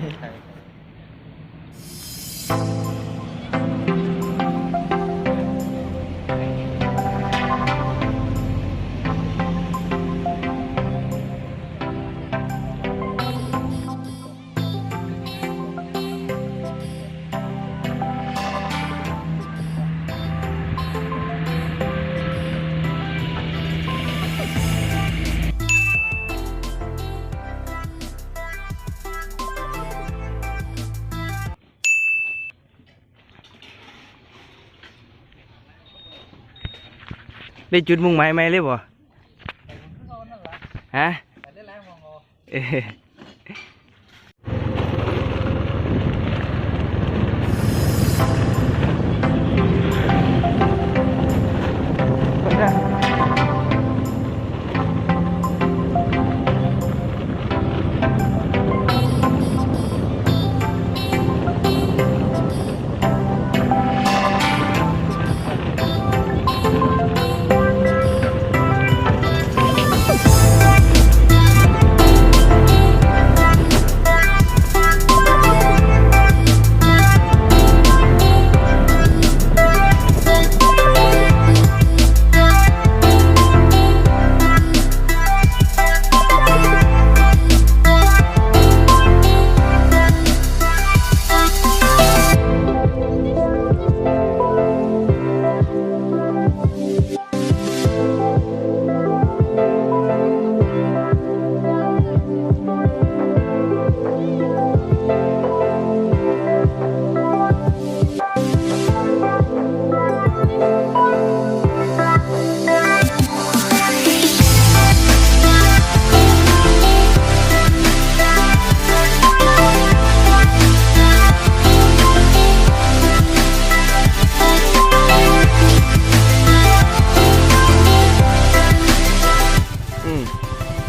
はい、はい、 ได้จุดมุ่งหมายไหมเลยบ่ฮะ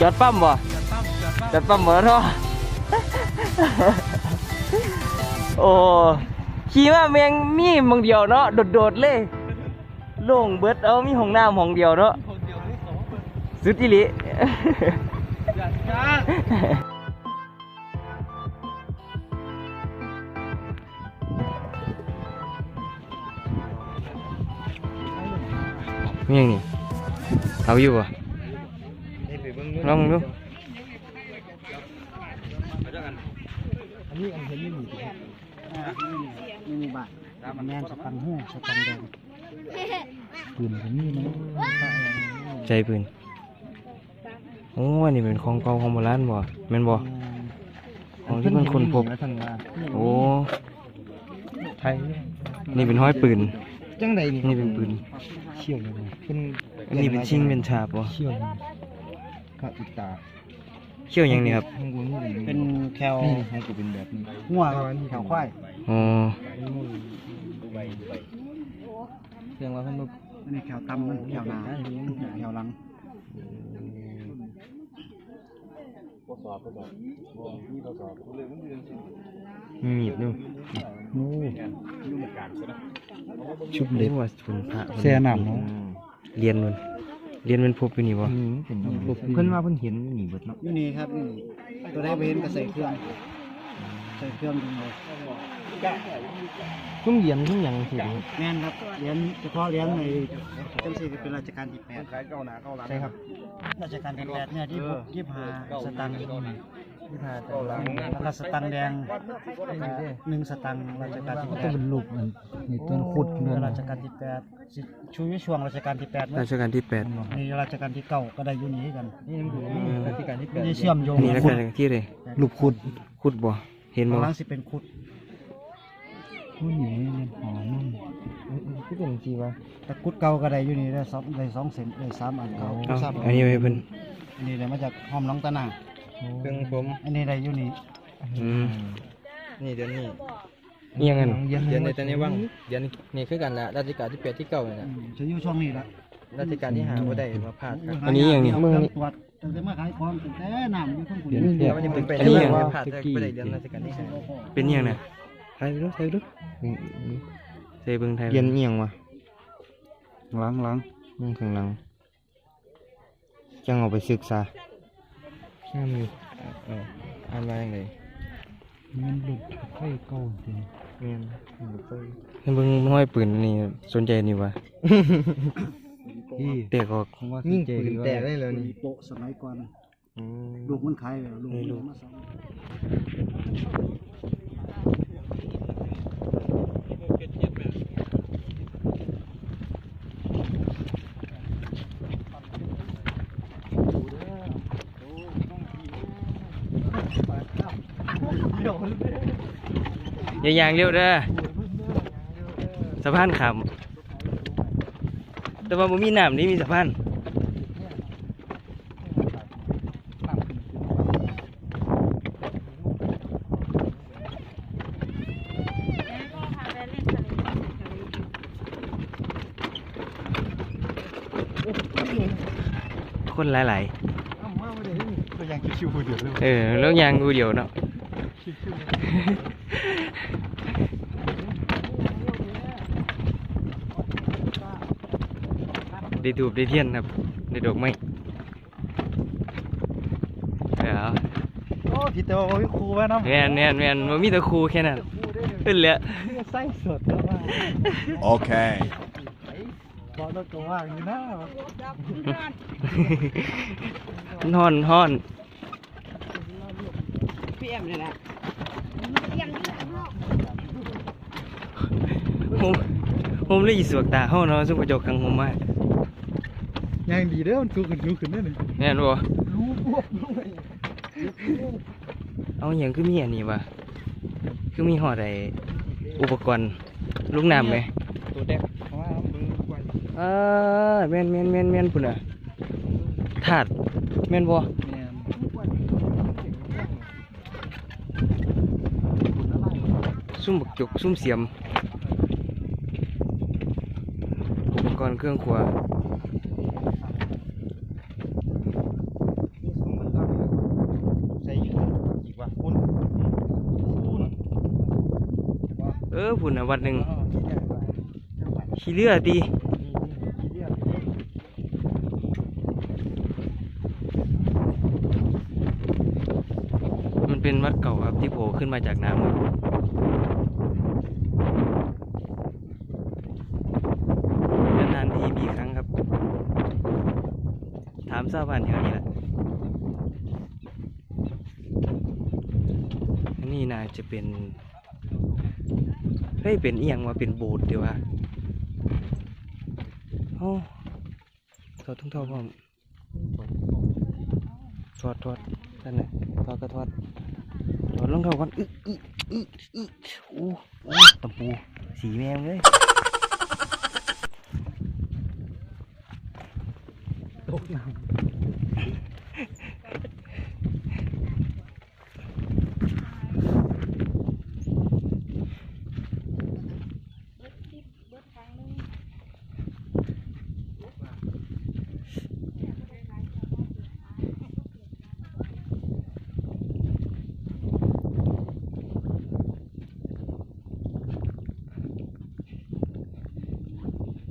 จอดปั๊มบ่จอดปั๊มบ่เนาะโอ้ขี่มาเมียงมีมองเดียวเนาะโดดๆเลยโล่งเบิดเอามีห้องน้ำห้องเดียวเนาะสุดอีหลีมีอย่างนี้เอาอยู่ป่ะ ลองดูอันนี้อันเห็นไม่มีไม่มีบาทแมนสตังหูสตังแดงปืนผมนี่นะใจปืนโอ้อันนี้เป็นของเก่าของโบราณบ่แม่นบ่ของที่มันคนพบท่านว่าโอ้ไทยนี่เป็นห้อยปืนจังใดนี่นี่เป็นปืนเชี่ยวเลยเป็นอันนี้เป็นชิงเป็นฉาบบ่เชี่ยว ก็อิตาเขี้ยวหยังนี่ครับเป็นแคลนี่ให้กูเป็นแบบนี้หัวแคลควายอ๋อเพียงว่าเพิ่นบ่อันนี้แคลตำมันแคลหนาแคลหลังมีมีดดูโอ้ชุบเล็บว่าทุนพระแซ่น้ำเนาะ เรียนมัน เรียนมันพบอยู่นี่บ่เพิ่นว่าเพิ่นเห็นอยู่นี่เบิดเนาะอยู่นี่ครับนี่ตัวได้ไปเห็นก็ใส่เครื่องใส่เครื่องจังเลยทุ่งเรียนทุ่งหยังสิแม่นครับเรียนเฉพาะเรียนในจังสี่เป็นราชการที่แปดใช่ครับราชการที่แปดเนี่ยที่พวกยี่ห้าสตังค์ ยี่ห้าแล้วก็สตังค์แดงหนึ่งสตังค์ราชการที่แปดเป็นลูกมันนี่ต้นขุดราชการที่แปดสิช่วยช่วงราชการที่แปดราชการที่แปดนี่ราชการที่เก้าก็ได้อยู่นี่กันนี่ราชการที่แปดนี่เชื่อมโยงอันนี้ราชการที่เลยลูกขุดขุดบ่เห็นบ่กำลังสิเป็นขุดขุดนี่มันหอมคือเป็นจีวะแต่ขุดเก่าก็ได้อยู่นี่ได้สองได้สองเซนได้สามอันเก่าเอาอันนี้ไว้เพิ่นอันนี้ได้มาจากห้อมน้องตะนา เครื่องผม อันนี้ได้อยู่นี่อืมนี่เดือนนี้อิหยังกันเดือนในตอนนี้ว่างเดือนนี่คือกันละราชการที่แปดที่เก้าเนี่ยอืนะมจะอยู่ช่วงนี้ละราชการที่หาบ่ได้มาพลาดครับอันนี้อย่างนี้เมืองตรวจตั้งแต่มาขายของตั้งแต่น้ำอยู่ข้างคุณเดี๋ยวมันจะเป็นไปอันนี้ได้อย่างว่าพลาดได้บ่ได้เดือนราชการที่หาเป็นอิหยังน่ะใช่รู้ใช่รู้ใส่เบิ่งไทยเรียนเอียงวะล้างล้างนั่งข้างหลังจังเอาไปศึกษา แค่มีเอออ่านว่าอย่างไรมันหลุดไฟเก่าจริงแม่นให้เบิ่งห้อยปืนนี่สนใจนี่วะที่แตกออกผมว่ายิ่งปืนแตกได้เลยนี่โปะสมัยก่อนอืมลูกมันขายแล้วลูกเอ้ยลูกมาสอง อย่าอย่างเร็วเด้อสะพานขามแต่ว่าบ่มีน้ำนี่มีสะพานคนหลายตัวอย่างคิวๆเดือดเลยๆเออแล้วยางกูเดียวเนาะ ได้ถูบได้เทียนครับได้ดอกไม้เออโอ้พี่เต๋อว่าพี่ครูว่าน้ำแมนแมนแมนมันมีแต่ครูแค่นั้นขึ้นแล้วไส้สดแล้วว่า Okay. บอกแล้วก็ว่างอยู่นะฮ้อนฮ้อน พี่เอ็มเนี่ยนะผมผมเลยอีสวกตาเฮาเนาะซุ่มกระจกขังผมมายังดีเด้อมันสูงขึ้นสูงขึ้นได้หนึ่งแม่นบ่รู้บวกด้วยเอาหยังคือมีอันนี้วะคือมีหอดไอ้อุปกรณ์ลูกน้ำไหมตัวแดกเพราะว่ามือควันอ่าแม่นแม่นแม่นแม่นพุ่นน่ะถาดแม่นบ่ แม่น ซุ่มบักจกซุ่มเสียมอุปกรณ์เครื่องครัวใส่อยู่อีกว่าคุณคุณเออพุ่นน่ะวัดหนึ่งขี้เลือตีมันเป็นวัดเก่าครับที่โผล่ขึ้นมาจากน้ำครับนานๆทีมีครั้งครับ ถามชาวบ้านแถวนี้แหละอันนี้น่า จะเป็นเฮ้ยเป็นเอียงว่าเป็นโบสถ์เดียววะโอ้ถอดทุ่งเท้าพร้อมถอดถอดนั่นน่ะถอดก็ถอดถอดรองเท้าก่อนอึอึอึอึโอ้โอ้ตำปูสีแมงเลยตกน้ว่าเป็นโบสถ์บ่เงินไหวกับแดกกับแดกมาถึงฝังน้ำซื้อไว้เดียว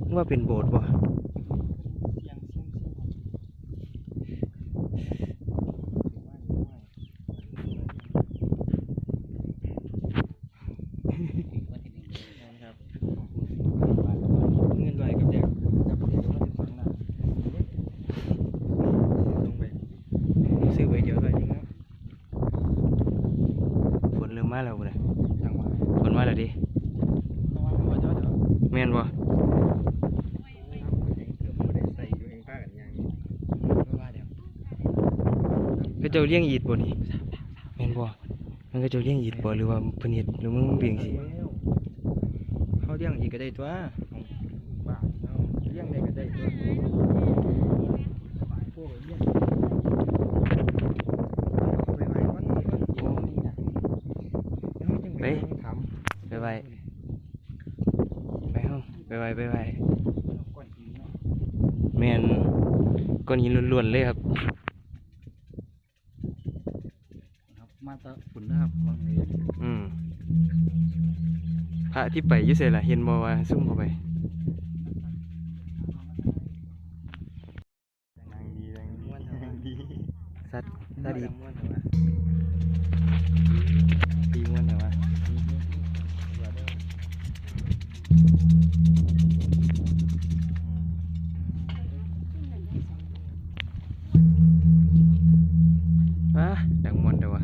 ได้ยั งไงฝนเริ่มมาแล้วบ่เนี่ยจังหวะฝนมาแล้วดิเพราะว่าทั้งหมดเจ้าเดี๋ยวแม่นบ่ เกือบไม่ได้ใส่อยู่เองป้ากันยังก็ว่าเดี๋ยว ก็ เจ้าเลี้ยงอีดบ่นี่แม่นบ่มันก็เจ้าเลี้ยงอีดบ่หรือว่าเพิ่นเฮ็ดหรือมึงเบี่ยงสิเขาเลี้ยงอีกก็ได้ตัวบ้าเลี้ยงได้ก็ได้ตัวโอ้ยเลี้ยงเอาไปไว้วันนี้ก็เดี๋ยวนี่นะยังจังไปทำไปไว้ไปห้องไปไว้ไปไว้แม่นก้อนหินล้วนๆเลยครับำครับ พระที่ไปยุเซล่ะเห็นบ่ว่าซุ่มเข้าไปสัตว์ตาดีตีม้วนเหรอวะวะดังมวนเดี๋ยววะ